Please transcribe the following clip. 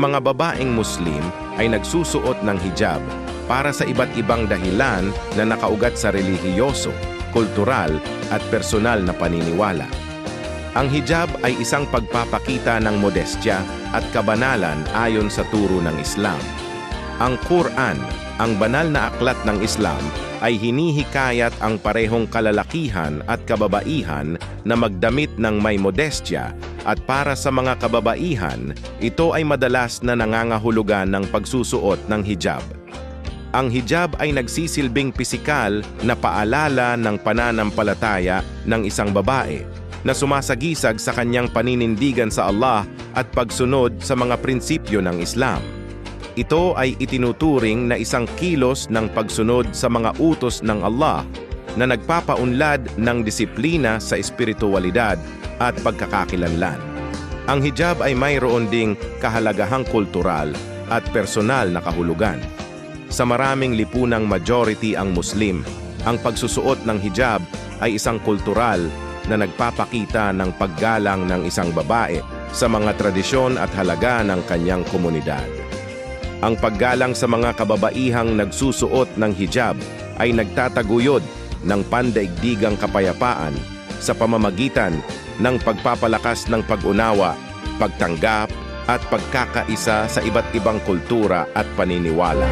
mga babaeng Muslim ay nagsusuot ng hijab para sa iba't ibang dahilan na nakaugat sa relihiyoso, kultural at personal na paniniwala. Ang hijab ay isang pagpapakita ng modestya at kabanalan ayon sa turo ng Islam. Ang Quran, ang banal na aklat ng Islam, ay hinihikayat ang parehong kalalakihan at kababaihan na magdamit ng may modestya at para sa mga kababaihan, ito ay madalas na nangangahulugan ng pagsusuot ng hijab. Ang hijab ay nagsisilbing pisikal na paalala ng pananampalataya ng isang babae na sumasagisag sa kanyang paninindigan sa Allah at pagsunod sa mga prinsipyo ng Islam. Ito ay itinuturing na isang kilos ng pagsunod sa mga utos ng Allah na nagpapaunlad ng disiplina sa espiritualidad at pagkakakilanlan. Ang hijab ay mayroon ding kahalagahang kultural at personal na kahulugan. Sa maraming lipunang majority ang Muslim, ang pagsusuot ng hijab ay isang kultural na nagpapakita ng paggalang ng isang babae sa mga tradisyon at halaga ng kanyang komunidad. Ang paggalang sa mga kababaihang nagsusuot ng hijab ay nagtataguyod ng pandaigdigang kapayapaan sa pamamagitan ng pagpapalakas ng pag-unawa, pagtanggap at pagkakaisa sa iba't ibang kultura at paniniwala.